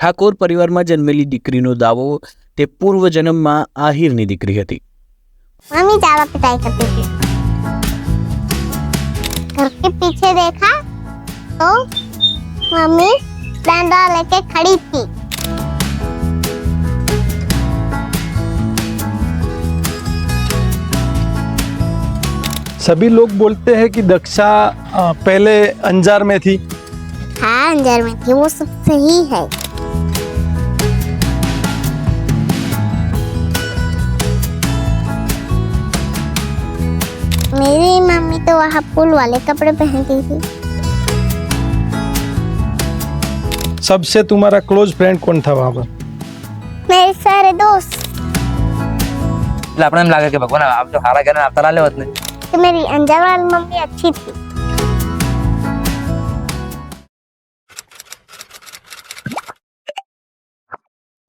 ઠાકોર પરિવારમાં જન્મેલી દીકરીનો દાવો તે પૂર્વજન્મમાં આહિરની દીકરી હતી मम्मी ज्यादा पिटाई करती थी घर के पीछे देखा तो मम्मी डंडा लेके खड़ी थी सभी लोग बोलते हैं कि दक्षा अ, पहले अंजार में थी हाँ अंजार में थी वो सब सही है मेरी मम्मी तो वहाँ पुल वाले कपड़े पहनती थी सबसे तुम्हारा क्लोज फ्रेंड कौन था वहाँ पर मेरे सारे दोस्त એટલે આપણે એમ લાગે કે ભગવાન આપ જો હારા ગયા આપતા ના લેવત ને तो मेरी अंजार वाली मम्मी अच्छी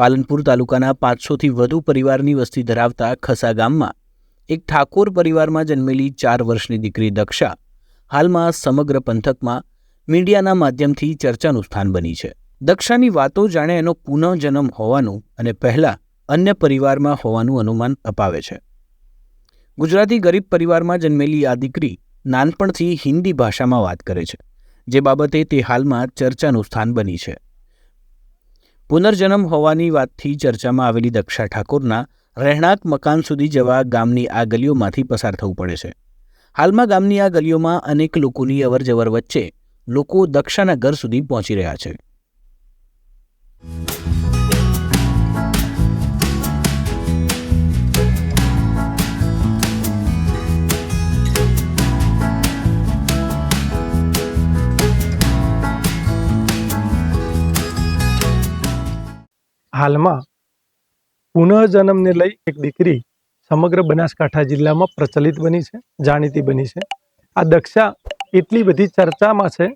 પાલનપુર તાલુકાના પાંચસોથી વધુ પરિવારની વસ્તી ધરાવતા ખસા ગામમાં એક ઠાકોર પરિવારમાં જન્મેલી ચાર વર્ષની દીકરી દક્ષા હાલમાં સમગ્ર પંથકમાં મીડિયાના માધ્યમથી ચર્ચાનું સ્થાન બની છે. દક્ષાની વાતો જાણે એનો પુનઃજન્મ હોવાનું અને પહેલાં અન્ય પરિવારમાં હોવાનું અનુમાન અપાવે છે. ગુજરાતી ગરીબ પરિવારમાં જન્મેલી આ દીકરી નાનપણથી હિન્દી ભાષામાં વાત કરે છે, જે બાબતે તે હાલમાં ચર્ચાનું સ્થાન બની છે. પુનર્જન્મ હોવાની વાતથી ચર્ચામાં આવેલી દક્ષા ઠાકોરના રહેણાંક મકાન સુધી જવા ગામની આ ગલીઓમાંથી પસાર થવું પડે છે. હાલમાં ગામની આ ગલીઓમાં અનેક લોકોની અવરજવર વચ્ચે લોકો દક્ષાના ઘર સુધી પહોંચી રહ્યા છે. હાલમાં પુનઃજન્મને લઈ એક દીકરી સમગ્ર બનાસકાંઠા જિલ્લામાં પ્રચલિત બની છે, જાણીતી બની છે. આ દક્ષા એટલી બધી ચર્ચામાં છે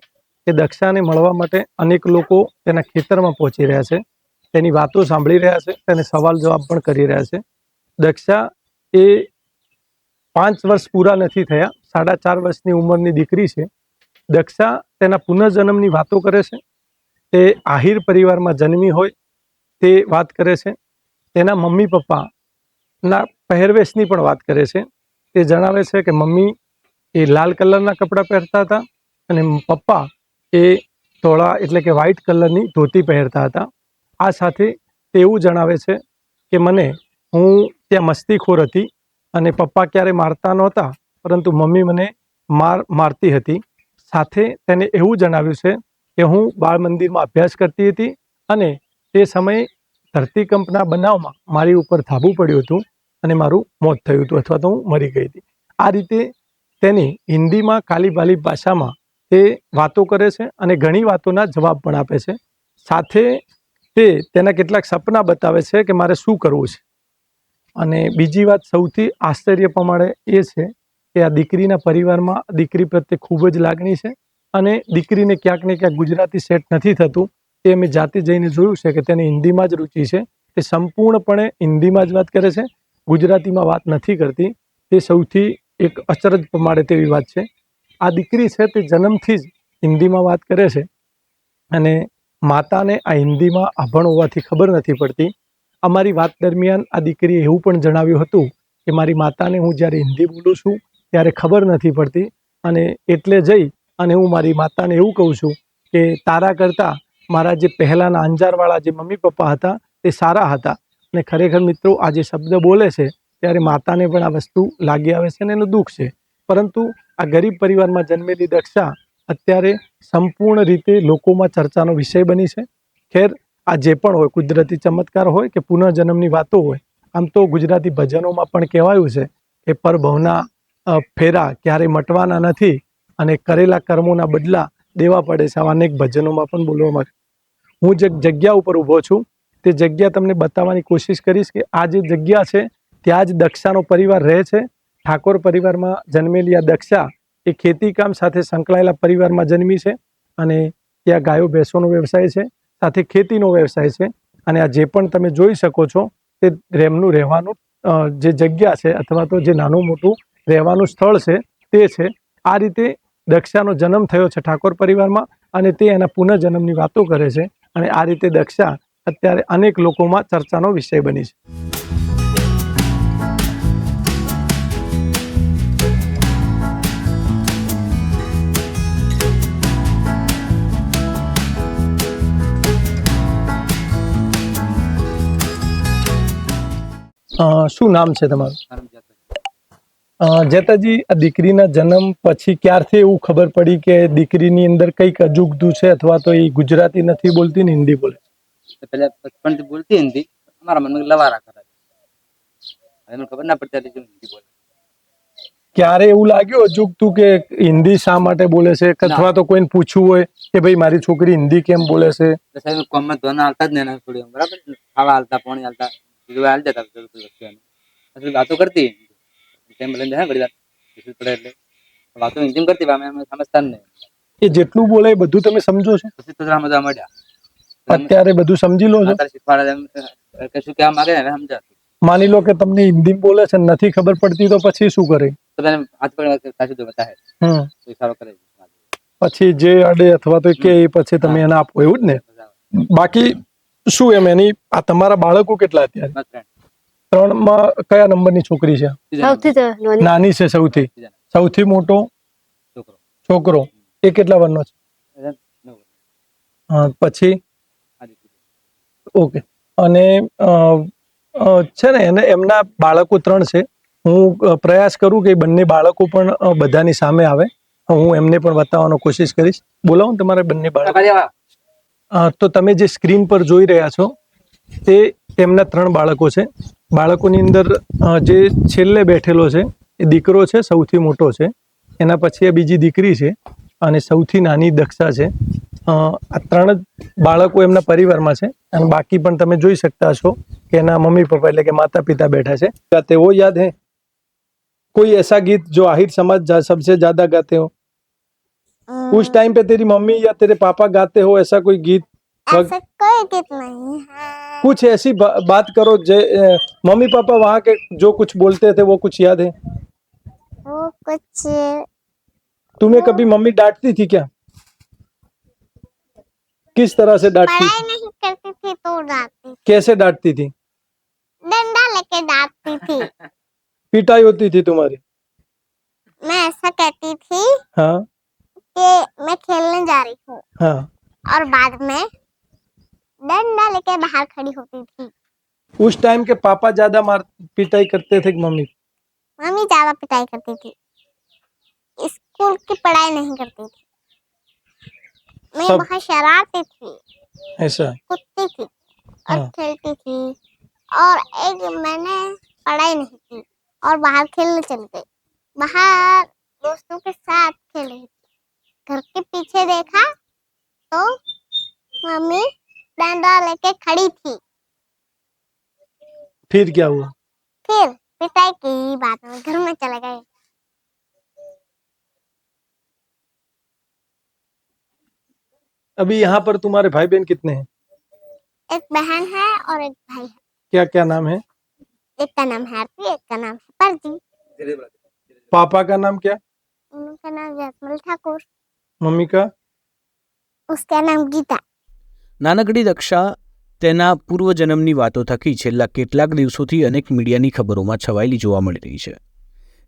કે દક્ષાને મળવા માટે અનેક લોકો તેના ખેતરમાં પહોંચી રહ્યા છે, તેની વાતો સાંભળી રહ્યા છે, તેને સવાલ જવાબ પણ કરી રહ્યા છે. દક્ષા એ પાંચ વર્ષ પૂરા નથી થયા, સાડા ચાર વર્ષની ઉંમરની દીકરી છે. દક્ષા તેના પુનઃજન્મની વાતો કરે છે. તે આહિર પરિવારમાં જન્મી હોય તે વાત કરે છે. તેના મમ્મી પપ્પાના પહેરવેશની પણ વાત કરે છે. તે જણાવે છે કે મમ્મી એ લાલ કલરના કપડાં પહેરતા હતા અને પપ્પા એ ધોળા એટલે કે વ્હાઇટ કલરની ધોતી પહેરતા હતા. આ સાથે તેવું જણાવે છે કે મને હું ત્યાં મસ્તીખોર હતી અને પપ્પા ક્યારે મારતા નહોતા, પરંતુ મમ્મી મને માર મારતી હતી. સાથે તેને એવું જણાવ્યું છે કે હું બાળ મંદિરમાં અભ્યાસ કરતી હતી અને તે સમયે ધરતીકંપના બનાવમાં મારી ઉપર થાબું પડ્યું હતું અને મારું મોત થયું હતું અથવા તો હું મરી ગઈ હતી. આ રીતે તેની હિન્દીમાં કાલીબાલી ભાષામાં તે વાતો કરે છે અને ઘણી વાતોના જવાબ પણ આપે છે. સાથે તે તેના કેટલાક સપના બતાવે છે કે મારે શું કરવું છે. અને બીજી વાત સૌથી આશ્ચર્ય પ્રમાણે એ છે કે આ દીકરીના પરિવારમાં દીકરી પ્રત્યે ખૂબ જ લાગણી છે અને દીકરીને ક્યાંક ને ક્યાંક ગુજરાતી સેટ નથી થતું. તે અમે જાતે જઈને જોયું છે કે તેને હિન્દીમાં જ રુચિ છે. તે સંપૂર્ણપણે હિન્દીમાં જ વાત કરે છે. ગુજરાતીમાં વાત નથી કરતી. તે સૌથી એક અચરજ પ્રમાણે તેવી વાત છે. આ દીકરી છે તે જન્મથી જ હિન્દીમાં વાત કરે છે અને માતાને આ હિન્દીમાં અભણ હોવાથી ખબર નથી પડતી. અમારી વાત દરમિયાન આ દીકરીએ એવું પણ જણાવ્યું હતું કે મારી માતાને હું જ્યારે હિન્દી બોલું છું ત્યારે ખબર નથી પડતી અને એટલે જઈ અને હું મારી માતાને એવું કહું છું કે તારા કરતાં મારા જે પહેલાંના અંજારવાળા જે મમ્મી પપ્પા હતા, તે સારા હતા. અને ખરેખર મિત્રો, આ જે શબ્દ બોલે છે, ત્યારે માતાને પણ આ વસ્તુ લાગી આવે છે અને એનું દુઃખ છે. પરંતુ આ ગરીબ પરિવારમાં જન્મેલી દક્ષા અત્યારે સંપૂર્ણ રીતે લોકોમાં ચર્ચાનો વિષય બની છે. ખેર, આ જે પણ હોય, કુદરતી ચમત્કાર હોય કે પુનઃજન્મની વાતો હોય, આમ તો ગુજરાતી ભજનોમાં પણ કહેવાયું છે કે પરભવના ફેરા ક્યારેય મટવાના નથી અને કરેલા કર્મોના બદલા દેવા પડે છે. આવા અનેક ભજનોમાં પણ બોલવામાં. હું જે જગ્યા ઉપર ઊભો છું, તે જગ્યા તમને બતાવવાની કોશિશ કરીશ કે આ જે જગ્યા છે, ત્યાં જ દક્ષાનો પરિવાર રહે છે. ઠાકોર પરિવારમાં જન્મેલી આ દક્ષા એ ખેતીકામ સાથે સંકળાયેલા પરિવારમાં જન્મી છે અને ત્યાં ગાયો ભેંસોનો વ્યવસાય છે, સાથે ખેતીનો વ્યવસાય છે અને આ જે પણ તમે જોઈ શકો છો, તે રેમનું રહેવાનું જે જગ્યા છે અથવા તો જે નાનું મોટું રહેવાનું સ્થળ છે, તે છે. આ રીતે દક્ષાનો જન્મ થયો છે ઠાકોર પરિવારમાં અને તે એના પુનઃજન્મની વાતો કરે છે. અને આ રીતે દક્ષા અત્યારે અનેક લોકોમાં ચર્ચાનો વિષય બની છે. શું નામ છે તમારું? જેતાજી આ દીકરીના જન્મ પછી ક્યારથી એવું ખબર પડી કે દીકરીની અંદર કંઈક અજુગતું છે અથવા તો એ ગુજરાતી નથી બોલતી ને હિન્દી બોલે છે? પહેલા બચપણથી બોલતી હિન્દી. અમારા મનમાં લવારા કરે હવે ખબર ના પડતી હતી હિન્દી બોલે ક્યારે એવું લાગ્યું અજુગતું કે હિન્દી શા માટે બોલે છે? અથવા તો કોઈને પૂછવું હોય કે ભાઈ મારી છોકરી હિન્દી કેમ બોલે છે? સાહેબ કોમમાં ધોના હાલતા જ ને થોડી બરાબર ખાવા હાલતા પાણી હાલતા હાલ જતા વાતો કરતી. જેટલું બોલે બધું તમે સમજો છો? અત્યારે બધું સમજી લો છો. કશું કહેવા માંગે માની લો કે તમને હિન્દી બોલે છે નથી ખબર પડતી તો પછી શું કરે? પછી જે અડે અથવા તો કે પછી તમે એને આપો. એવું જ ને? બાકી શું એમ એની આ તમારા બાળકો કેટલા અત્યારે? ત્રણમાં કયા નંબરની છોકરી છે? નાની. છે સૌથી. સૌથી મોટો છોકરો. એ કેટલા વર્ષનો છે? પછી? ઓકે. અને છે ને એને એમના બાળકો ત્રણ છે. હું પ્રયાસ કરું કે બંને બાળકો પણ બધાની સામે આવે. હું એમને પણ બતાવવાનો કોશિશ કરીશ. બોલાવું તમારે બંને બાળકો. તો તમે જે સ્ક્રીન પર જોઈ રહ્યા છો તે તેમના ત્રણ બાળકો છે. બાળકોની અંદર અ, જે છેલ્લે બેઠેલો છે એ દીકરો છે સૌથી મોટો છે એના પછી આ બીજી દીકરી છે અને સૌથી નાની દક્ષા છે અ, આ ત્રણ જ બાળકો એમના પરિવારમાં છે અને બાકી પણ તમે જોઈ શકતા છો કે એના મમ્મી પપ્પા એટલે કે માતા પિતા બેઠા છે ગાતે वो याद है कोई ऐसा गीत जो आहिर समाज जा- सबसे ज्यादा गाते हो उस टाइम पे तेरी मम्मी या तेरे पापा गाते हो ऐसा कोई गीत ऐसा कोई गीत नहीं है। कुछ ऐसी बा, बात करो जे मम्मी पापा वहाँ के जो कुछ बोलते थे वो कुछ याद है? वो कुछ तुम्हें कभी मम्मी डांटती थी क्या? किस तरह से डांटती पढ़ाई नहीं करती थी तो डांटती कैसे डांटती थी? डंडा लेके डांटती थी। पिटाई होती थी तुम्हारी? मैं ऐसा कहती थी हाँ। कि मैं खेलने जा रही हूँ। हाँ। और बाद में लेके होती थी। उस टाइम के पापा ज़्यादा मार पिटाई करते थे कि मम्मी? मम्मी ज़्यादा पिटाई करती थी। स्कूल की पढ़ाई नहीं करती थी। मैं सब- बहुत शरारती थी। ऐसा? कूदती थी और हाँ। खेलती थी। और एक मैंने पढ़ाई नहीं की और बाहर खेलने चली गई। बाहर दोस्तों के साथ खेल रही थी। घर के पीछे देखा तो मम्मी डंडा लेके खड़ी थी। फिर क्या हुआ? फिर पिटाई की बाद में घर में चले गए। अभी यहाँ पर तुम्हारे भाई बहन कितने हैं? एक बहन है और एक भाई है। क्या क्या नाम है? एक का नाम हैप्पी एक का नाम है परजी पापा का नाम क्या? उनका नाम जसमल ठाकुर। मम्मी का? उसका नाम गीता। નાનકડી દક્ષા તેના પૂર્વજન્મની વાતો થકી છેલ્લા કેટલાક દિવસોથી અનેક મીડિયાની ખબરોમાં છવાયેલી જોવા મળી રહી છે.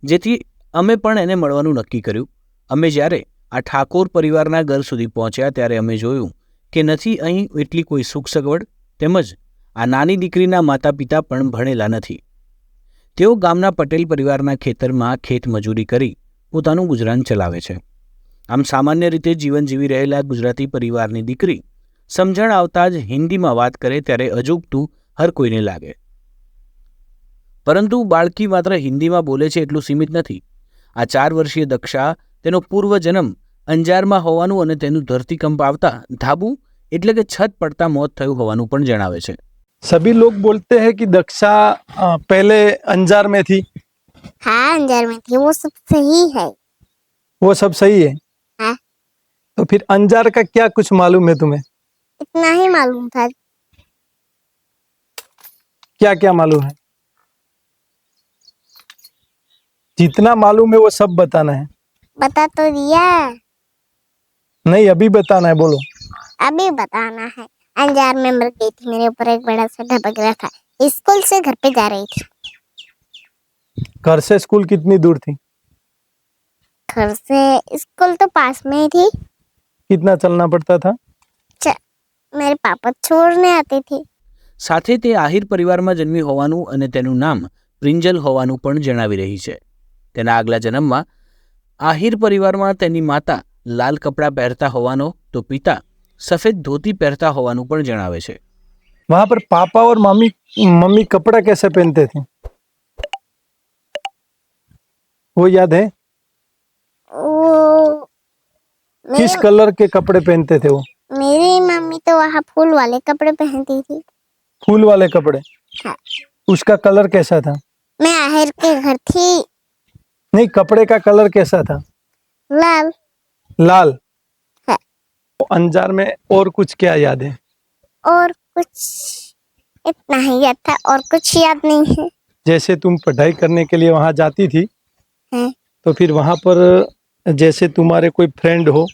જેથી અમે પણ એને મળવાનું નક્કી કર્યું. અમે જ્યારે આ ઠાકોર પરિવારના ઘર સુધી પહોંચ્યા ત્યારે અમે જોયું કે નથી અહીં એટલી કોઈ સુખ સગવડ, તેમજ આ નાની દીકરીના માતા પિતા પણ ભણેલા નથી. તેઓ ગામના પટેલ પરિવારના ખેતરમાં ખેત મજૂરી કરી પોતાનું ગુજરાન ચલાવે છે. આમ સામાન્ય રીતે જીવન જીવી રહેલા ગુજરાતી પરિવારની દીકરી સમજણ આવતા જ હિન્દીમાં વાત કરે ત્યારે અજુગતું હર કોઈને લાગે પરંતુ બાળકી માત્ર હિન્દીમાં બોલે છે એટલું સીમિત નથી આ ચાર વર્ષીય દક્ષા તેનો પૂર્વજન્મ અંજારમાં હોવાનું અને તેનું ધરતીકંપ આવતા ધાબુ એટલે કે છત પડતા મોત થયું હોવાનું પણ જણાવે છે सभी लोग बोलते हैं कि दक्षा अ, पहले अंजार में थी हाँ अंजार में थी वो सब सही है वो सब सही है हाँ। तो फिर अंजार का क्या कुछ मालूम है तुम्हें इतना ही मालूम था। क्या क्या मालूम है? जितना मालूम है वो सब बताना है। बता तो दिया। नहीं अभी बताना है बोलो। अभी बताना है। अंजार में मर गई थी मेरे ऊपर एक बड़ा सा ढपक रहा था। स्कूल से घर पे जा रही थी। घर से स्कूल कितनी दूर थी? घर से स्कूल तो पास में ही थी। कितना चलना पड़ता था? मेरे पापा छोड़ने आती थी સાથે તે આહિર પરિવારમાં જન્મી હોવાનું અને તેનું નામ પ્રિંજલ હોવાનું પણ જણાવી રહી છે તેના આગલા જન્મમાં આહિર પરિવારમાં તેની માતા લાલ કપડાં પહેરતા હોવાનો તો પિતા સફેદ ધોતી પહેરતા હોવાનું પણ જણાવે છે वहां पर पापा और मम्मी मम्मी कपड़ा कैसे पहनते थे वो याद है वो किस मेरी, कलर के कपड़े पहनते थे वो मेरी मम्मी तो वहाँ फूल वाले कपड़े पहनती थी। फूल वाले कपड़े? हाँ। उसका कलर कैसा था? मैं आहिर के घर थी। नहीं कपड़े का कलर कैसा था? लाल। लाल? हाँ। अंजार में और कुछ क्या याद है? और कुछ इतना ही याद था और कुछ याद नहीं है। जैसे तुम पढ़ाई करने के लिए वहाँ जाती थी हैं। तो फिर वहाँ पर जैसे तुम्हारे कोई फ्रेंड हो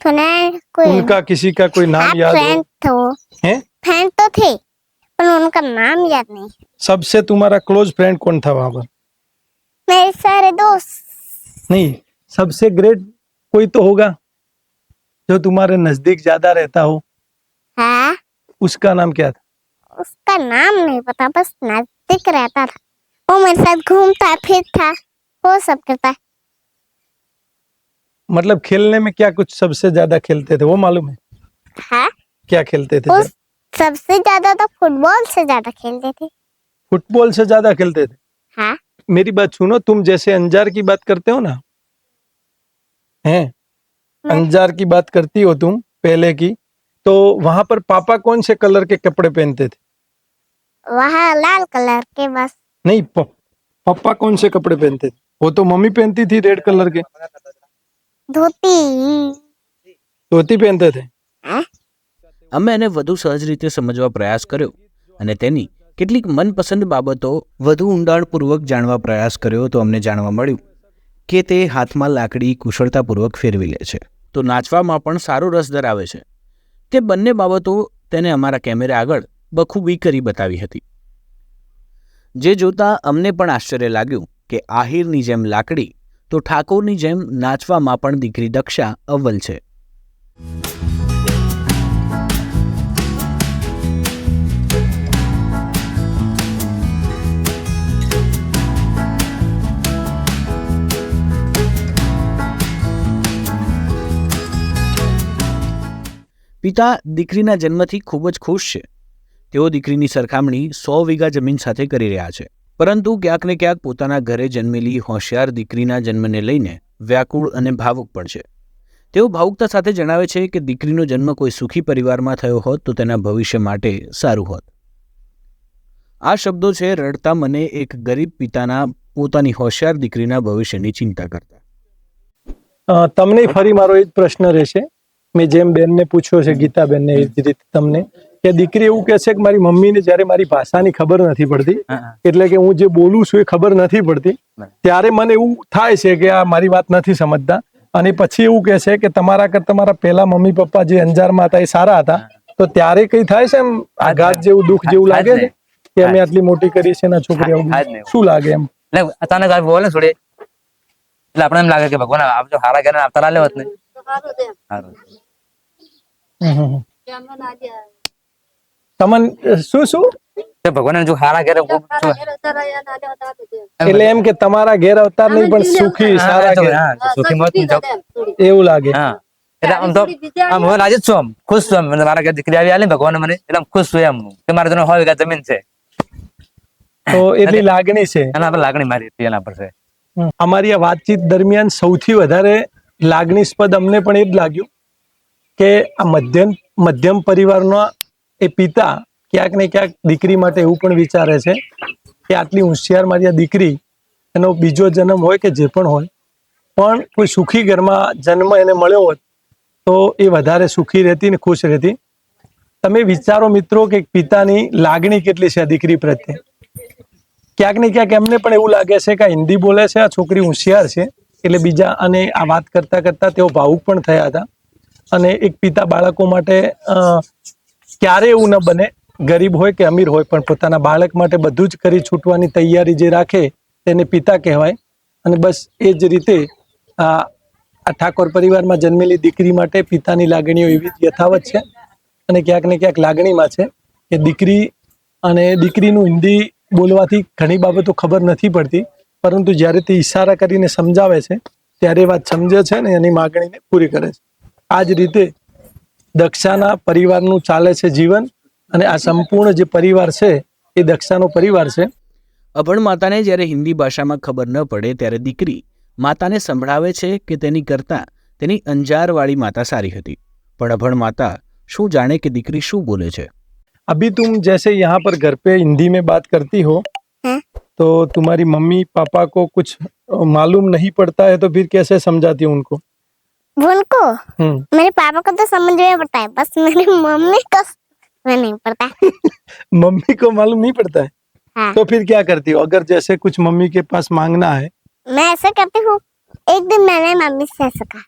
कोई? उनका किसी का कोई नाम याद हो? फ्रेंड तो हैं? फ्रेंड तो थे पर उनका नाम याद नहीं। सबसे तुम्हारा क्लोज फ्रेंड कौन था वहाँ पर? मेरे सारे दोस्त। नहीं सबसे ग्रेट कोई तो होगा जो तुम्हारे नज़दीक ज़्यादा रहता हो। हाँ? उसका नाम क्या था? उसका नाम नहीं पता बस नज़दीक रहता था। वो मेरे साथ घूमता फिरता वो सब करता मतलब खेलने में क्या कुछ सबसे ज़्यादा खेलते थे वो मालूम है? हाँ? क्या खेलते थे? उस सबसे ज़्यादा तो फुटबॉल से ज़्यादा खेलते थे। फुटबॉल से ज़्यादा खेलते थे? हाँ। मेरी बात सुनो तुम जैसे अंजार की बात करते हो ना हैं? अंजार की बात करती हो तुम पहले की तो वहाँ पर पापा कौन से कलर के कपड़े पहनते थे? वहाँ लाल कलर के बस। नहीं पापा कौन से कपड़े पहनते थे? वो तो मम्मी पहनती थी रेड कलर के। ધોતી. ધોતી પહેનતે થે અમે એને વધુ સહજ રીતે સમજવા પ્રયાસ કર્યો અને તેની કેટલીક મનપસંદ બાબતો વધુ ઊંડાણપૂર્વક જાણવા પ્રયાસ કર્યો તો અમને જાણવા મળ્યું કે તે હાથમાં લાકડી કુશળતાપૂર્વક ફેરવી લે છે. તો નાચવામાં પણ સારો રસ ધરાવે છે. તે બંને બાબતો તેને અમારા કેમેરા આગળ બખૂબી કરી બતાવી હતી. જે જોતા અમને પણ આશ્ચર્ય લાગ્યું કે આહિરની જેમ લાકડી તો ઠાકોરની જેમ નાચવામાં પણ દીકરી દક્ષા અવ્વલ છે. પિતા દીકરીના જન્મથી ખૂબ જ ખુશ છે. તેઓ દીકરીની સરખામણી સો વીઘા જમીન સાથે કરી રહ્યા છે. પરંતુ ક્યાંક ને ક્યાંક પોતાના ઘરે જન્મેલી હોશિયાર દીકરીના જન્મને લઈને વ્યાકુળ અને ભાવુક પણ છે. તેઓ ભાવુકતા સાથે જણાવે છે કે દીકરીનો જન્મ કોઈ સુખી પરિવારમાં થયો હોત તો તેના ભવિષ્ય માટે સારું હોત. આ શબ્દો છે રડતા મને એક ગરીબ પિતાના પોતાની હોશિયાર દીકરીના ભવિષ્યની ચિંતા કરતા. તમને ફરી મારો એ જ પ્રશ્ન રહેશે. મેં જેમ બેનને પૂછ્યો છે, ગીતાબેનને એ જ રીતે તમને. કે દીકરી એવું કે છે કે મારી મમ્મીને જ્યારે મારી ભાષાની ખબર નથી પડતી. એટલે કે હું જે બોલું છું એ ખબર નથી પડતી ત્યારે મને એવું થાય છે કે આ મારી વાત નથી સમજતા. અને પછી એવું કે છે કે તમારા કરતા તમારા પહેલા મમ્મી પપ્પા જે અંજારમાં હતા એ સારા હતા. તો ત્યારે કઈ થાય છે એમ? આઘાત જેવું દુઃખ જેવું લાગે છે? કે અમે આટલી મોટી કરી છે ના. છોકરી. શું લાગે એમ? અચાનક આ બોલે થોડી. એટલે આપણે એમ લાગે કે ભગવાન આપ જો હારા ગયા આવતા લાલે હોત ને. હારું. તમને શું શું? ભગવાન જો હારા ઘેર એટલે એમ કે તમારા ઘેર અવતાર નહીં પણ સુખી સારા ઘેર. સુખી મોત એવું લાગે. હા. એટલે આમ તો આમ હું રાજી છું આમ. ખુશ છું આમ મારા ઘેર દીકરી આવી આલી ભગવાન મને. એટલે આમ ખુશ છું એમ. કે મારે તો હોય જમીન છે. તો એટલી લાગણી છે. એના પર લાગણી મારી હતી એના પર છે. અમારી આ વાતચીત દરમિયાન સૌથી વધારે લાગણીસ્પદ અમને પણ એ જ લાગ્યું કે આ મધ્યમ મધ્યમ પરિવારનો એ પિતા ક્યાંક ને ક્યાંક દીકરી માટે એવું પણ વિચારે છે કે આટલી હોશિયાર મારી આ દીકરી, એનો બીજો જન્મ હોય કે જે પણ હોય, પણ કોઈ સુખી ઘરમાં જન્મ એને મળ્યો હોત, તો એ વધારે સુખી રહેતી ને ખુશ રહેતી. તમે વિચારો મિત્રો કે પિતાની લાગણી કેટલી છે આ દીકરી પ્રત્યે? ક્યાંક ને ક્યાંક એમને પણ એવું લાગે છે કે આ હિન્દી બોલે છે, આ છોકરી હોશિયાર છે, એટલે બીજા અને આ વાત કરતા કરતા તેઓ ભાવુક પણ થયા હતા. અને એક પિતા બાળકો માટે ક્યારે એવું ન બને? ગરીબ હોય કે અમીર હોય, પણ પોતાના બાળક માટે બધું જ કરી છૂટવાની તૈયારી જે રાખે તેને પિતા કહેવાય. અને બસ એ જ રીતે આ ઠાકોર પરિવારમાં જન્મેલી દીકરી માટે પિતાની લાગણીઓ એવી યથાવત છે. અને ક્યાંક ને ક્યાંક લાગણીમાં છે કે દીકરી અને દીકરીનું હિન્દી બોલવાથી ઘણી બાબતો ખબર નથી પડતી, પરંતુ જ્યારે તે ઈશારા કરીને સમજાવે છે, ત્યારે વાત સમજે છે ને એની માગણીને પૂરી કરે છે. આ જ રીતે દક્ષાના પરિવારનું ચાલે છે જીવન અને આ સંપૂર્ણ જે પરિવાર છે એ દક્ષાનો પરિવાર છે અભણ માતાને જ્યારે હિન્દી ભાષામાં ખબર ન પડે ત્યારે દીકરી માતાને સંભળાવે છે કે તેની કરતાં તેની અંજારવાળી માતા સારી હતી પણ અભણ માતા શું જાણે કે દીકરી શું બોલે છે अभी तुम जैसे यहाँ पर घर पे हिंदी में बात करती हो हैं? तो तुम्हारी मम्मी पापा को कुछ अ, मालूम नहीं पड़ता है तो फिर कैसे समझाती हो उनको वो उनको हम्म। मेरे पापा को तो समझ में पड़ता है। बस मेरी मम्मी को नहीं पड़ता मम्मी को मालूम नहीं पड़ता है? हाँ। तो फिर क्या करती हो? अगर जैसे कुछ मम्मी के पास मांगना है? मैं ऐसा करती हूँ एक दिन मैंने मम्मी से ऐसा कहा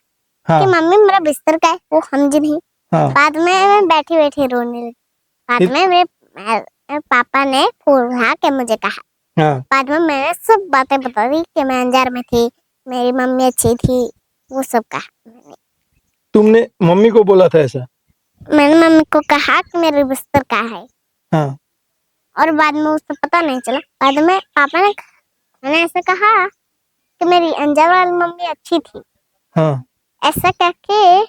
हाँ। कि मम्मी मेरा बिस्तर का है वो समझी नहीं हाँ। बाद में मैं बैठी बैठी रोने लगी। बाद में मेरे पापा ने फ़ोन उठा के मुझे कहा। हाँ। बाद में मैंने सब बातें बता दी कि मैं अंजार में थी मेरी मम्मी अच्छी थी वो सब कहा। तुमने मम्मी को बोला था ऐसा? मैंने मम्मी को कहा कि मेरे बिस्तर का है। हाँ। और बाद में उसको पता नहीं चला। बाद में पापा ने मैंने ऐसे कहा कि मेरी अंजार वाली मम्मी अच्छी थी। हाँ। ऐसा करके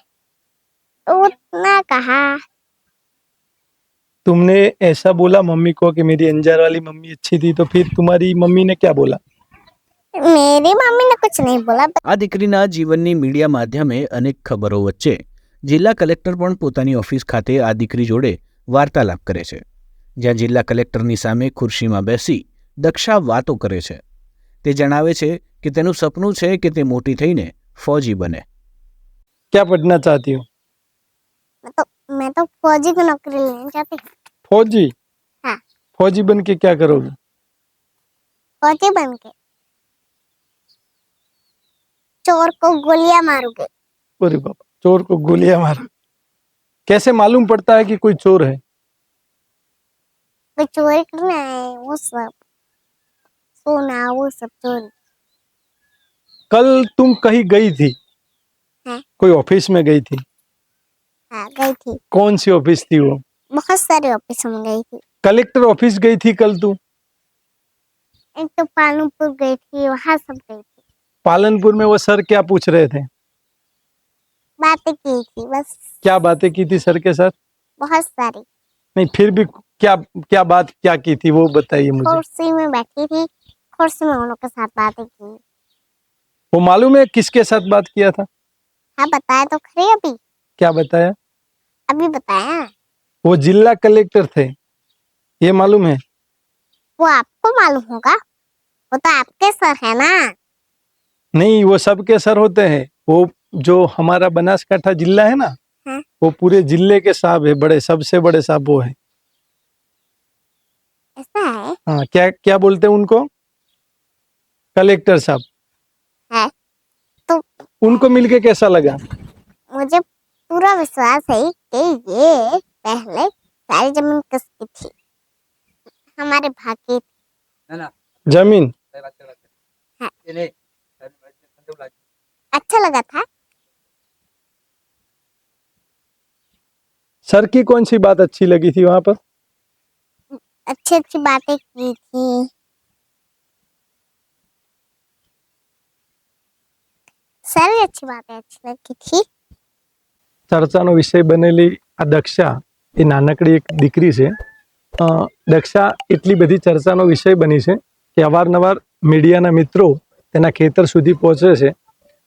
उतना कहा। तुमने ऐसा बोला मम्मी को कि मेरी अंजार वाली मम्मी अच्छी थी तो फिर तुम्हारी मम्मी ने क्या बोला? मेरी मम्मी ने कुछ नहीं बोला આ દીકરીના જીવનની મીડિયા માધ્યમે અનેક ખબરો વચ્ચે જિલ્લા કલેક્ટર પણ પોતાની ઓફિસ ખાતે આ દીકરી જોડે વાર્તાલાપ કરે છે જ્યાં જિલ્લા કલેક્ટરની સામે ખુરશીમાં બેસી દક્ષા વાતો કરે છે તે જણાવે છે કે તેનું સપનું છે કે તે મોટી થઈને ફૌજી બને क्या पढ़ना चाहती हो मैं तो मैं तो फौजी की नौकरी लेना चाहती हूँ फौजी हाँ। फौजी बन के क्या करोगे फौजी बन के चोर को गोलियाँ मारोगे। अरे बाबा चोर को गोलियाँ मारो कैसे मालूम पड़ता है कि कोई चोर है? कोई चोरी करना है वो सब। सोना वो सब चोरी। कल तुम कहीं गई थी? हाँ। कोई ऑफ़िस में गई थी? हाँ गई थी। कौन सी ऑफ़िस थी वो? बहुत सारे ऑफ़िस में गई थी। कलेक्टर ऑफ़िस गई थी कल तू? एक तो पालनपुर गई थी वहाँ सब गई थी। पालनपुर में वो सर क्या पूछ रहे थे? बातें की थी बस। क्या बातें की थी सर के साथ? बहुत सारी। नहीं फिर भी क्या क्या बात क्या की थी वो बताइए मुझे। कुर्सी में बैठी थी कुर्सी में उन लोग के साथ बातें की। वो मालूम है किसके साथ बात किया था? हाँ बताया तो खरी अभी। क्या बताया? अभी बताया। वो जिला कलेक्टर थे ये मालूम है? वो आपको मालूम होगा। वो तो आपके सर है ना। नहीं वो सबके सर होते हैं। वो जो हमारा बनासकाठा जिला है ना हाँ। वो पूरे ज़िले के साहब है बड़े सबसे बड़े साहब वो है। हाँ? क्या क्या बोलते हैं उनको? कलेक्टर साहब। तो उनको मिलके कैसा लगा? मुझे पूरा विश्वास है कि ये पहले सारी ज़मीन किसकी थी। हमारे भाग की ज़मीन? हाँ। अच्छा लगा था सर की कौन सी बात अच्छी लगी थी वहां पर अच्छी अच्छी बातें की थी सारी अच्छी बातें अच्छी लगी थी ચર્ચાનો વિષય બનેલી આ દક્ષા એ નાનકડી એક દીકરી છે અ, દક્ષા એટલી બધી ચર્ચાનો વિષય બની છે કે અવારનવાર મીડિયાના મિત્રો તેના ખેતર સુધી પહોંચે છે.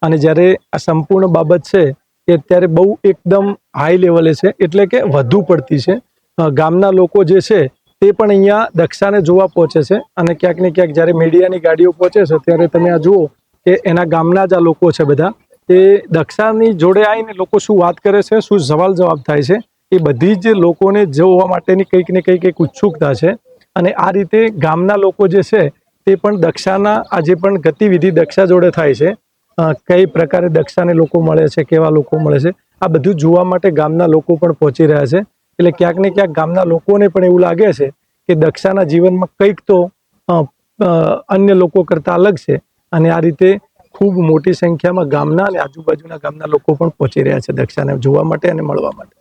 અને જ્યારે આ સંપૂર્ણ બાબત છે, એ અત્યારે બહુ એકદમ હાઈ લેવલે છે, એટલે કે વધુ પડતી છે. ગામના લોકો જે છે, તે પણ અહીંયા દક્ષાને જોવા પહોંચે છે. અને ક્યાંક ને ક્યાંક જ્યારે મીડિયાની ગાડીઓ પહોંચે છે, ત્યારે તમે આ જુઓ કે એના ગામના જ આ લોકો છે બધા. એ દક્ષાની જોડે આવીને લોકો શું વાત કરે છે, શું સવાલ જવાબ થાય છે, એ બધી જ લોકોને જોવા માટેની કંઈક ને કંઈક એક ઉત્સુકતા છે. અને આ રીતે ગામના લોકો જે છે તે પણ દક્ષાના, આજે પણ ગતિવિધિ દક્ષા જોડે થાય છે. કઈ પ્રકારે દક્ષાને લોકો મળે છે, કેવા લોકો મળે છે, આ બધું જોવા માટે ગામના લોકો પણ પહોંચી રહ્યા છે. એટલે ક્યાંક ને ક્યાંક ગામના લોકોને પણ એવું લાગે છે કે દક્ષાના જીવનમાં કંઈક તો અન્ય લોકો કરતાં અલગ છે. અને આ રીતે ખૂબ મોટી સંખ્યામાં ગામના અને આજુબાજુના ગામના લોકો પણ પહોંચી રહ્યા છે દક્ષાને જોવા માટે અને મળવા માટે.